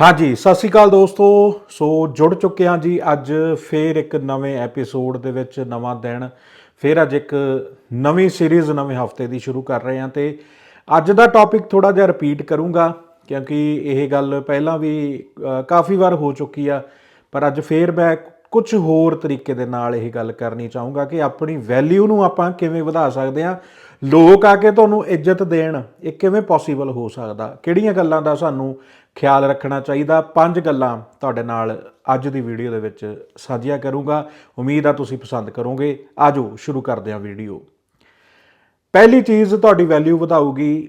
ਹਾਂਜੀ, ਸਤਿ ਸ਼੍ਰੀ ਅਕਾਲ ਦੋਸਤੋ। ਸੋ ਜੁੜ ਚੁੱਕੇ ਹਾਂ ਜੀ ਅੱਜ ਫੇਰ ਇੱਕ ਨਵੇਂ ਐਪੀਸੋਡ ਦੇ ਵਿੱਚ, ਨਵਾਂ ਦਿਨ। ਫੇਰ ਅੱਜ ਇੱਕ ਨਵੀਂ ਸੀਰੀਜ਼ ਨਵੇਂ ਹਫ਼ਤੇ ਦੀ ਸ਼ੁਰੂ ਕਰ ਰਹੇ ਹਾਂ ਤੇ ਅੱਜ ਦਾ ਟੌਪਿਕ ਥੋੜਾ ਜਿਹਾ ਰਿਪੀਟ ਕਰੂੰਗਾ, ਕਿਉਂਕਿ ਇਹ ਗੱਲ ਪਹਿਲਾਂ ਵੀ ਕਾਫੀ ਵਾਰ ਹੋ ਚੁੱਕੀ ਆ, ਪਰ ਅੱਜ ਫੇਰ ਮੈਂ ਕੁਝ ਹੋਰ ਤਰੀਕੇ ਦੇ ਨਾਲ ਇਹ ਗੱਲ ਕਰਨੀ ਚਾਹੂੰਗਾ ਕਿ ਆਪਣੀ ਵੈਲਿਊ ਨੂੰ ਆਪਾਂ ਕਿਵੇਂ ਵਧਾ ਸਕਦੇ ਹਾਂ। ਲੋਕ ਆ ਕੇ ਤੁਹਾਨੂੰ ਇੱਜ਼ਤ ਦੇਣ, ਇਹ ਕਿਵੇਂ ਪੋਸੀਬਲ ਹੋ ਸਕਦਾ? ਕਿਹੜੀਆਂ ਗੱਲਾਂ ਦਾ ਸਾਨੂੰ ਖਿਆਲ ਰੱਖਣਾ ਚਾਹੀਦਾ? ਪੰਜ ਗੱਲਾਂ ਤੁਹਾਡੇ ਨਾਲ ਅੱਜ ਦੀ ਵੀਡੀਓ ਦੇ ਵਿੱਚ ਸਾਂਝੀਆਂ ਕਰੂੰਗਾ। ਉਮੀਦ ਆ ਤੁਸੀਂ ਪਸੰਦ ਕਰੋਗੇ। ਆਜੋ, ਸ਼ੁਰੂ ਕਰਦੇ ਹਾਂ ਵੀਡੀਓ। ਪਹਿਲੀ ਚੀਜ਼ ਤੁਹਾਡੀ ਵੈਲਿਊ ਵਧਾਊਗੀ,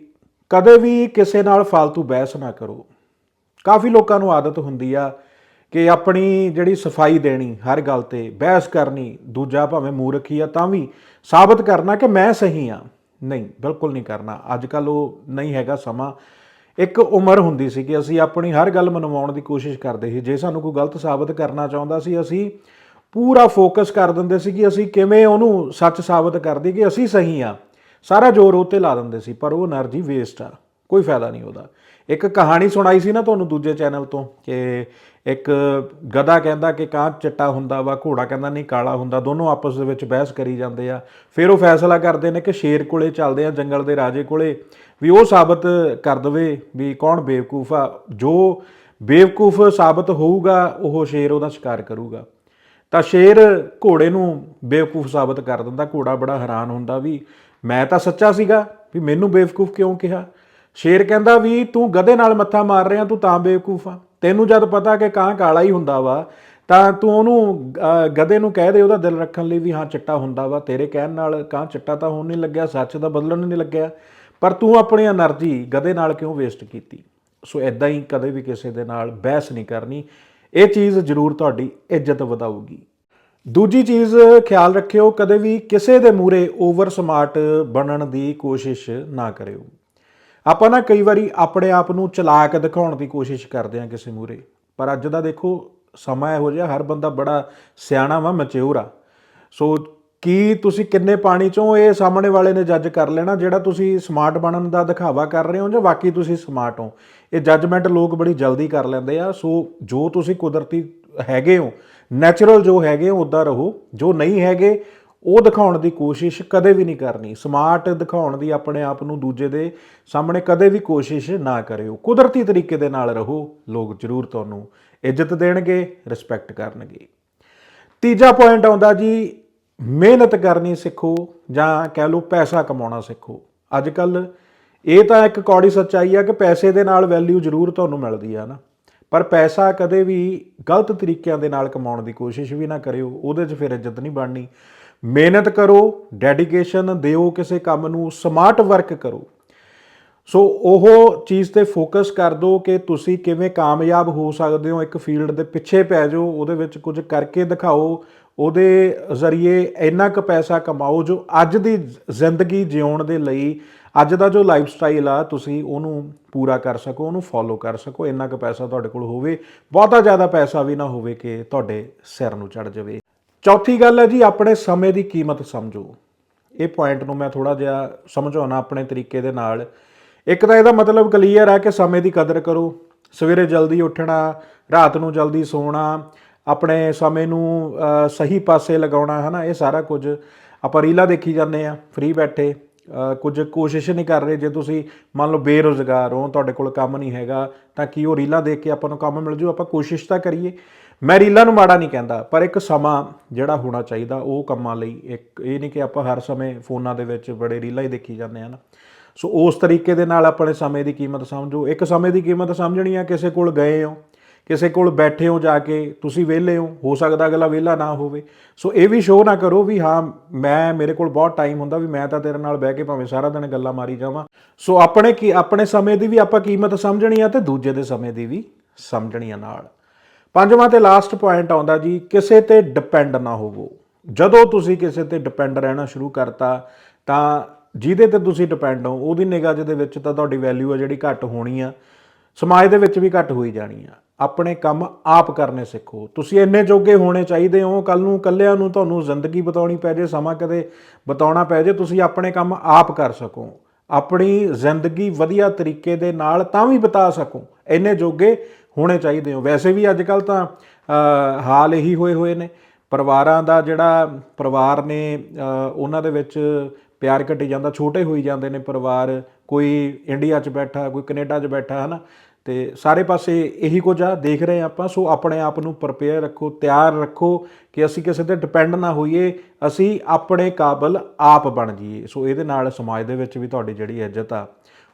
ਕਦੇ ਵੀ ਕਿਸੇ ਨਾਲ ਫालतू ਬਹਿਸ ਨਾ ਕਰੋ। ਕਾਫੀ ਲੋਕਾਂ ਨੂੰ ਆਦਤ ਹੁੰਦੀ ਆ ਕਿ ਆਪਣੀ ਜਿਹੜੀ ਸਫ਼ਾਈ ਦੇਣੀ ਹਰ ਗੱਲ ਤੇ, ਬਹਿਸ ਕਰਨੀ, ਦੂਜਾ ਭਾਵੇਂ ਮੂਰਖ ਹੀ ਆ ਤਾਂ ਵੀ ਸਾਬਤ ਕਰਨਾ ਕਿ ਮੈਂ ਸਹੀ ਆ। ਨਹੀਂ, ਬਿਲਕੁਲ ਨਹੀਂ ਕਰਨਾ। ਅੱਜ ਕੱਲ ਉਹ ਨਹੀਂ ਹੈਗਾ ਸਮਾਂ। ਇੱਕ ਉਮਰ ਹੁੰਦੀ ਸੀ ਕਿ ਅਸੀਂ ਆਪਣੀ ਹਰ ਗੱਲ ਮਨਵਾਉਣ ਦੀ ਕੋਸ਼ਿਸ਼ ਕਰਦੇ ਸੀ। ਜੇ ਸਾਨੂੰ ਕੋਈ ਗਲਤ ਸਾਬਤ ਕਰਨਾ ਚਾਹੁੰਦਾ ਸੀ, ਅਸੀਂ ਪੂਰਾ ਫੋਕਸ ਕਰ ਦਿੰਦੇ ਸੀ ਕਿ ਅਸੀਂ ਕਿਵੇਂ ਉਹਨੂੰ ਸੱਚ ਸਾਬਤ ਕਰ ਦਈਏ ਕਿ ਅਸੀਂ ਸਹੀ ਆ। ਸਾਰਾ ਜ਼ੋਰ ਉਹ 'ਤੇ ਲਾ ਦਿੰਦੇ ਸੀ, ਪਰ ਉਹ એનર્ਜੀ ਵੇਸਟ ਆ। ਕੋਈ ਫਾਇਦਾ ਨਹੀਂ ਉਹਦਾ। ਇੱਕ ਕਹਾਣੀ ਸੁਣਾਈ ਸੀ ਨਾ ਤੁਹਾਨੂੰ ਦੂਜੇ ਚੈਨਲ ਤੋਂ ਕਿ ਇੱਕ ਗਧਾ ਕਹਿੰਦਾ ਕਿ ਕਾਂ ਚਿੱਟਾ ਹੁੰਦਾ ਵਾ, ਘੋੜਾ ਕਹਿੰਦਾ ਨਹੀਂ, ਕਾਲਾ ਹੁੰਦਾ, ਦੋਨੋਂ ਆਪਸ ਦੇ ਵਿੱਚ ਬਹਿਸ ਕਰੀ ਜਾਂਦੇ ਆ। ਫਿਰ ਉਹ ਫੈਸਲਾ ਕਰਦੇ ਨੇ ਕਿ ਸ਼ੇਰ ਕੋਲੇ ਚੱਲਦੇ ਆ, ਜੰਗਲ ਦੇ ਰਾਜੇ ਕੋਲੇ, ਵੀ ਉਹ ਸਾਬਤ ਕਰ ਦਵੇ ਵੀ ਕੌਣ ਬੇਵਕੂਫ ਆ। ਜੋ ਬੇਵਕੂਫ ਸਾਬਤ ਹੋਊਗਾ, ਉਹ ਸ਼ੇਰ ਉਹਦਾ ਸ਼ਿਕਾਰ ਕਰੂਗਾ। ਤਾਂ ਸ਼ੇਰ ਘੋੜੇ ਨੂੰ ਬੇਵਕੂਫ ਸਾਬਤ ਕਰ ਦਿੰਦਾ, ਘੋੜਾ ਬੜਾ ਹੈਰਾਨ ਹੁੰਦਾ ਵੀ ਮੈਂ ਤਾਂ ਸੱਚਾ ਸੀਗਾ ਵੀ ਮੈਨੂੰ ਬੇਵਕੂਫ ਕਿਉਂ ਕਿਹਾ? ਸ਼ੇਰ ਕਹਿੰਦਾ ਵੀ ਤੂੰ ਗਧੇ ਨਾਲ ਮੱਥਾ ਮਾਰ ਰਿਹਾ, ਤੂੰ ਤਾਂ ਬੇਵਕੂਫ ਆ। ਤੈਨੂੰ ਜਦ ਪਤਾ ਕਿ ਕਾਂ ਕਾਲਾ ਹੀ ਹੁੰਦਾ ਵਾ, ਤਾਂ ਤੂੰ ਉਹਨੂੰ ਗਧੇ ਨੂੰ ਕਹਿ ਦੇ, ਉਹਦਾ ਦਿਲ ਰੱਖਣ ਲਈ ਵੀ ਹਾਂ, ਚਿੱਟਾ ਹੁੰਦਾ ਵਾ। ਤੇਰੇ ਕਹਿਣ ਨਾਲ ਕਾਂ ਚਿੱਟਾ ਤਾਂ ਹੋਣ ਨਹੀਂ ਲੱਗਿਆ, ਸੱਚ ਦਾ ਬਦਲਣ ਨਹੀਂ ਲੱਗਿਆ। ਪਰ ਤੂੰ ਆਪਣੀ એનર્ਜੀ ਗਧੇ ਨਾਲ ਕਿਉਂ ਵੇਸਟ ਕੀਤੀ? ਸੋ ਐਦਾਂ ਹੀ ਕਦੇ ਵੀ ਕਿਸੇ ਦੇ ਨਾਲ ਬਹਿਸ ਨਹੀਂ ਕਰਨੀ। ਇਹ ਚੀਜ਼ ਜ਼ਰੂਰ ਤੁਹਾਡੀ ਇੱਜ਼ਤ ਵਧਾਊਗੀ। ਦੂਜੀ ਚੀਜ਼ ਖਿਆਲ ਰੱਖਿਓ, ਕਦੇ ਵੀ ਕਿਸੇ ਦੇ ਮੂਰੇ ਓਵਰ ਸਮਾਰਟ ਬਣਨ ਦੀ ਕੋਸ਼ਿਸ਼ ਨਾ ਕਰਿਓ। ਆਪਾਂ ਨਾ ਕਈ ਵਾਰੀ ਆਪਣੇ ਆਪ ਨੂੰ ਚਲਾਕ ਦਿਖਾਉਣ ਦੀ ਕੋਸ਼ਿਸ਼ ਕਰਦੇ ਹਾਂ ਕਿਸੇ ਮੂਰੇ ਪਰ ਅੱਜ ਦਾ ਦੇਖੋ, ਸਮਾਂ ਇਹੋ ਜਿਹਾ, ਹਰ ਬੰਦਾ ਬੜਾ ਸਿਆਣਾ ਵਾ ਮੈਚੁਰ ਆ। ਸੋ ਕੀ ਤੁਸੀਂ ਕਿੰਨੇ ਪਾਣੀ ਚੋਂ ਇਹ ਸਾਹਮਣੇ ਵਾਲੇ ਨੇ ਜੱਜ ਕਰ ਲੈਣਾ, ਜਿਹੜਾ ਤੁਸੀਂ ਸਮਾਰਟ ਬਣਨ ਦਾ ਦਿਖਾਵਾ ਕਰ ਰਹੇ ਹੋ ਜਾਂ ਵਾਕਈ ਤੁਸੀਂ ਸਮਾਰਟ ਹੋ? ਇਹ ਜੱਜਮੈਂਟ ਲੋਕ ਬੜੀ ਜਲਦੀ ਕਰ ਲੈਂਦੇ ਆ। ਸੋ ਜੋ ਤੁਸੀਂ ਕੁਦਰਤੀ ਹੈਗੇ ਹੋ ਨੈਚੁਰਲ ਜੋ ਹੈਗੇ ਹੋ, ਉਦਾਂ ਰਹੋ। ਜੋ ਨਹੀਂ ਹੈਗੇ ਉਹ ਦਿਖਾਉਣ ਦੀ ਕੋਸ਼ਿਸ਼ ਕਦੇ ਵੀ ਨਹੀਂ ਕਰਨੀ। ਸਮਾਰਟ ਦਿਖਾਉਣ ਦੀ ਆਪਣੇ ਆਪ ਨੂੰ ਦੂਜੇ ਦੇ ਸਾਹਮਣੇ ਕਦੇ ਵੀ ਕੋਸ਼ਿਸ਼ ਨਾ ਕਰਿਓ। ਕੁਦਰਤੀ ਤਰੀਕੇ ਦੇ ਨਾਲ ਰਹੋ। ਲੋਕ ਜ਼ਰੂਰ ਤੁਹਾਨੂੰ ਇੱਜ਼ਤ ਦੇਣਗੇ ਰਿਸਪੈਕਟ ਕਰਨਗੇ। ਤੀਜਾ ਪੁਆਇੰਟ ਆਉਂਦਾ ਜੀ, ਮਿਹਨਤ ਕਰਨੀ ਸਿੱਖੋ ਜਾਂ ਕਹਿ ਲਓ ਪੈਸਾ ਕਮਾਉਣਾ ਸਿੱਖੋ। ਅੱਜ ਕੱਲ ਇਹ ਤਾਂ ਇੱਕ ਕੌੜੀ ਸੱਚਾਈ ਆ ਕਿ ਪੈਸੇ ਦੇ ਨਾਲ ਵੈਲਿਊ ਜ਼ਰੂਰ ਤੁਹਾਨੂੰ ਮਿਲਦੀ ਆ ਨਾ। ਪਰ ਪੈਸਾ ਕਦੇ ਵੀ ਗਲਤ ਤਰੀਕਿਆਂ ਦੇ ਨਾਲ ਕਮਾਉਣ ਦੀ ਕੋਸ਼ਿਸ਼ ਵੀ ਨਾ ਕਰਿਓ। ਉਹਦੇ 'ਚ ਫਿਰ ਇੱਜ਼ਤ ਨਹੀਂ ਬਣਨੀ। ਮਿਹਨਤ ਕਰੋ ਡੈਡੀਕੇਸ਼ਨ ਦਿਓ, ਕਿਸੇ ਕੰਮ ਨੂੰ ਸਮਾਰਟ ਵਰਕ ਕਰੋ। ਸੋ ਉਹ ਚੀਜ਼ ਤੇ ਫੋਕਸ ਕਰ ਦਿਓ ਕਿ ਤੁਸੀਂ ਕਿਵੇਂ ਕਾਮਯਾਬ ਹੋ ਸਕਦੇ ਹੋ, ਇੱਕ ਫੀਲਡ ਦੇ ਪਿੱਛੇ ਪੈ ਜਾਓ, ਉਹਦੇ ਵਿੱਚ ਕੁਝ ਕਰਕੇ ਦਿਖਾਓ, ਉਹਦੇ ਜ਼ਰੀਏ ਇੰਨਾ ਕੁ ਪੈਸਾ ਕਮਾਓ ਜੋ ਅੱਜ ਦੀ ਜ਼ਿੰਦਗੀ ਜਿਉਣ ਦੇ ਲਈ, ਅੱਜ ਦਾ ਜੋ ਲਾਈਫ ਸਟਾਈਲ ਆ, ਤੁਸੀਂ ਉਹਨੂੰ ਪੂਰਾ ਕਰ ਸਕੋ, ਉਹਨੂੰ ਫੋਲੋ ਕਰ ਸਕੋ, ਇੰਨਾ ਕੁ ਪੈਸਾ ਤੁਹਾਡੇ ਕੋਲ ਹੋਵੇ, ਬਹੁਤਾ ਜ਼ਿਆਦਾ ਪੈਸਾ ਵੀ ਨਾ ਹੋਵੇ ਕਿ ਤੁਹਾਡੇ ਸਿਰ ਨੂੰ ਚੜ ਜਾਵੇ। ਚੌਥੀ ਗੱਲ ਹੈ ਜੀ, ਆਪਣੇ ਸਮੇਂ ਦੀ ਕੀਮਤ ਸਮਝੋ। ਇਹ ਪੁਆਇੰਟ ਨੂੰ ਮੈਂ ਥੋੜਾ ਜਿਹਾ ਸਮਝਾਉਣਾ ਆਪਣੇ ਤਰੀਕੇ ਦੇ ਨਾਲ। ਇੱਕ ਤਾਂ ਇਹਦਾ ਮਤਲਬ ਕਲੀਅਰ ਹੈ ਕਿ ਸਮੇਂ ਦੀ ਕਦਰ ਕਰੋ। ਸਵੇਰੇ ਜਲਦੀ ਉੱਠਣਾ, ਰਾਤ ਨੂੰ ਜਲਦੀ ਸੌਣਾ, ਆਪਣੇ ਸਮੇਂ ਨੂੰ ਸਹੀ ਪਾਸੇ ਲਗਾਉਣਾ ਹੈ ਨਾ ਇਹ ਸਾਰਾ ਕੁਝ ਆਪਾਂ ਰੀਲਾਂ ਦੇਖੀ ਜਾਂਦੇ ਆ ਫ੍ਰੀ ਬੈਠੇ ਕੁਝ ਕੋਸ਼ਿਸ਼ ਨਹੀਂ ਕਰ ਰਹੇ। ਜੇ ਤੁਸੀਂ ਮੰਨ ਲਓ ਬੇਰੁਜ਼ਗਾਰ ਹੋ, ਤੁਹਾਡੇ ਕੋਲ ਕੰਮ ਨਹੀਂ ਹੈਗਾ, ਤਾਂ ਕੀ ਉਹ ਰੀਲਾਂ ਦੇਖ ਕੇ ਆਪਾਂ ਨੂੰ ਕੰਮ ਮਿਲ ਜੂ? ਆਪਾਂ ਕੋਸ਼ਿਸ਼ ਤਾਂ ਕਰੀਏ। ਮੈਂ ਰੀਲਾਂ ਨੂੰ ਮਾੜਾ ਨਹੀਂ ਕਹਿੰਦਾ, ਪਰ ਇੱਕ ਸਮਾਂ ਜਿਹੜਾ ਹੋਣਾ ਚਾਹੀਦਾ, ਉਹ ਕੰਮਾਂ ਲਈ ਇੱਕ, ਇਹ ਨਹੀਂ ਕਿ ਆਪਾਂ ਹਰ ਸਮੇਂ ਫੋਨਾਂ ਦੇ ਵਿੱਚ ਬੜੇ ਰੀਲਾਂ ਹੀ ਦੇਖੀ ਜਾਂਦੇ ਆ ਨਾ। ਸੋ ਉਸ ਤਰੀਕੇ ਦੇ ਨਾਲ ਆਪਣੇ ਸਮੇਂ ਦੀ ਕੀਮਤ ਸਮਝੋ। ਇੱਕ ਸਮੇਂ ਦੀ ਕੀਮਤ ਸਮਝਣੀ ਆ, ਕਿਸੇ ਕੋਲ ਗਏ ਹੋ, ਕਿਸੇ ਕੋਲ ਬੈਠੇ ਹੋ ਜਾ ਕੇ, ਤੁਸੀਂ ਵਿਹਲੇ ਹੋ ਹੋ ਸਕਦਾ ਅਗਲਾ ਵਿਹਲਾ ਨਾ ਹੋਵੇ। ਸੋ ਇਹ ਵੀ ਸ਼ੋਅ ਨਾ ਕਰੋ ਵੀ ਹਾਂ, ਮੈਂ, ਮੇਰੇ ਕੋਲ ਬਹੁਤ ਟਾਈਮ ਹੁੰਦਾ ਵੀ ਮੈਂ ਤਾਂ ਤੇਰੇ ਨਾਲ ਬਹਿ ਕੇ ਭਾਵੇਂ ਸਾਰਾ ਦਿਨ ਗੱਲਾਂ ਮਾਰੀ ਜਾਵਾਂ। ਸੋ ਆਪਣੇ ਕੀ, ਆਪਣੇ ਸਮੇਂ ਦੀ ਵੀ ਆਪਾਂ ਕੀਮਤ ਸਮਝਣੀ ਆ ਤੇ ਦੂਜੇ ਦੇ ਸਮੇਂ ਦੀ ਵੀ ਸਮਝਣੀ ਆ ਨਾਲ। ਪੰਜਵਾਂ ਤੇ ਲਾਸਟ ਪੁਆਇੰਟ ਆਉਂਦਾ ਜੀ, ਕਿਸੇ ਤੇ ਡਿਪੈਂਡ ਨਾ ਹੋਵੋ। ਜਦੋਂ ਤੁਸੀਂ ਕਿਸੇ ਤੇ ਡਿਪੈਂਡ ਰਹਿਣਾ ਸ਼ੁਰੂ ਕਰਤਾ, ਤਾਂ ਜਿਹਦੇ ਤੇ ਤੁਸੀਂ ਡਿਪੈਂਡ ਹੋ, ਉਹਦੀ ਨਿਗਾਹ ਦੇ ਵਿੱਚ ਤਾਂ ਤੁਹਾਡੀ ਵੈਲਿਊ ਆ ਜਿਹੜੀ ਘੱਟ ਹੋਣੀ ਆ, ਸਮਾਜ ਦੇ ਵਿੱਚ ਵੀ ਘੱਟ ਹੋਈ ਜਾਣੀ ਆ। ਆਪਣੇ ਕੰਮ ਆਪ ਕਰਨੇ ਸਿੱਖੋ। ਤੁਸੀਂ ਇੰਨੇ ਜੋਗੇ ਹੋਣੇ ਚਾਹੀਦੇ ਹੋ ਕੱਲ ਨੂੰ ਕੱਲਿਆਂ ਨੂੰ ਤੁਹਾਨੂੰ ਜ਼ਿੰਦਗੀ ਬਤਾਉਣੀ ਪੈ ਜੇ, ਸਮਾਂ ਕਦੇ ਬਤਾਉਣਾ ਪੈ ਜੇ, ਤੁਸੀਂ ਆਪਣੇ ਕੰਮ ਆਪ ਕਰ ਸਕੋ। ਆਪਣੀ ਜ਼ਿੰਦਗੀ ਵਧੀਆ ਤਰੀਕੇ ਦੇ ਨਾਲ ਤਾਂ ਵੀ ਬਤਾ ਸਕੋ। ਇੰਨੇ ਜੋਗੇ ਹੋਣੇ ਚਾਹੀਦੇ ਹੋ। ਵੈਸੇ ਵੀ ਅੱਜ ਕੱਲ ਤਾਂ ਹਾਲ ਇਹੀ ਹੋਏ ਹੋਏ ਨੇ। ਪਰਿਵਾਰਾਂ ਦਾ ਜਿਹੜਾ ਪਰਿਵਾਰ ਨੇ ਉਹਨਾਂ ਦੇ ਵਿੱਚ ਪਿਆਰ ਘਟੀ ਜਾਂਦਾ, ਛੋਟੇ ਹੋਈ ਜਾਂਦੇ ਨੇ ਪਰਿਵਾਰ। ਕੋਈ ਇੰਡੀਆ 'ਚ ਬੈਠਾ, ਕੋਈ ਕੈਨੇਡਾ 'ਚ ਬੈਠਾ, ਹਨਾ? ਤੇ ਸਾਰੇ ਪਾਸੇ ਇਹੀ ਕੁਝ ਆ, ਦੇਖ ਰਹੇ ਹਾਂ ਆਪਾਂ। ਸੋ ਆਪਣੇ ਆਪ ਨੂੰ ਪ੍ਰਪੇਅਰ ਰੱਖੋ, ਤਿਆਰ ਰੱਖੋ ਕਿ ਅਸੀਂ ਕਿਸੇ ਤੇ ਡਿਪੈਂਡ ਨਾ ਹੋਈਏ, ਅਸੀਂ ਆਪਣੇ ਕਾਬਲ ਆਪ ਬਣ ਜਾਈਏ। ਸੋ ਇਹਦੇ ਨਾਲ ਸਮਾਜ ਦੇ ਵਿੱਚ ਵੀ ਤੁਹਾਡੀ ਜਿਹੜੀ ਇੱਜ਼ਤ ਆ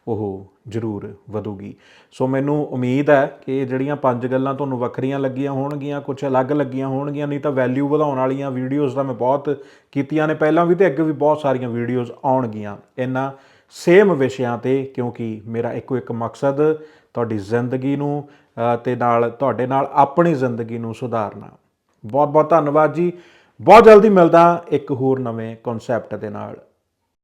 ਉਹ ਜ਼ਰੂਰ ਵਧੂਗੀ। ਸੋ ਮੈਨੂੰ ਉਮੀਦ ਹੈ ਕਿ ਜਿਹੜੀਆਂ ਪੰਜ ਗੱਲਾਂ ਤੁਹਾਨੂੰ ਵੱਖਰੀਆਂ ਲੱਗੀਆਂ ਹੋਣਗੀਆਂ ਕੁਝ ਅਲੱਗ ਲੱਗੀਆਂ ਹੋਣਗੀਆਂ ਨਹੀਂ ਤਾਂ ਵੈਲਿਊ ਵਧਾਉਣ ਵਾਲੀਆਂ ਵੀਡੀਓਜ਼ ਦਾ ਮੈਂ ਬਹੁਤ ਕੀਤੀਆਂ ਨੇ। ਪਹਿਲਾਂ ਵੀ ਤੇ ਅੱਗੇ ਵੀ ਬਹੁਤ ਸਾਰੀਆਂ ਵੀਡੀਓਜ਼ ਆਉਣਗੀਆਂ ਇਹਨਾਂ ਸੇਮ ਵਿਸ਼ਿਆਂ ਤੇ ਕਿਉਂਕਿ ਮੇਰਾ ਇੱਕੋ ਇੱਕ ਮਕਸਦ ਤੁਹਾਡੀ ਜ਼ਿੰਦਗੀ ਨੂੰ ਅ, ਤੇ ਨਾਲ ਤੁਹਾਡੇ ਨਾਲ ਆਪਣੀ ਜ਼ਿੰਦਗੀ ਨੂੰ ਸੁਧਾਰਨਾ। ਬਹੁਤ ਬਹੁਤ ਧੰਨਵਾਦ ਜੀ। ਬਹੁਤ ਜਲਦੀ ਮਿਲਦਾ ਇੱਕ ਹੋਰ ਨਵੇਂ ਕਨਸੈਪਟ ਦੇ ਨਾਲ।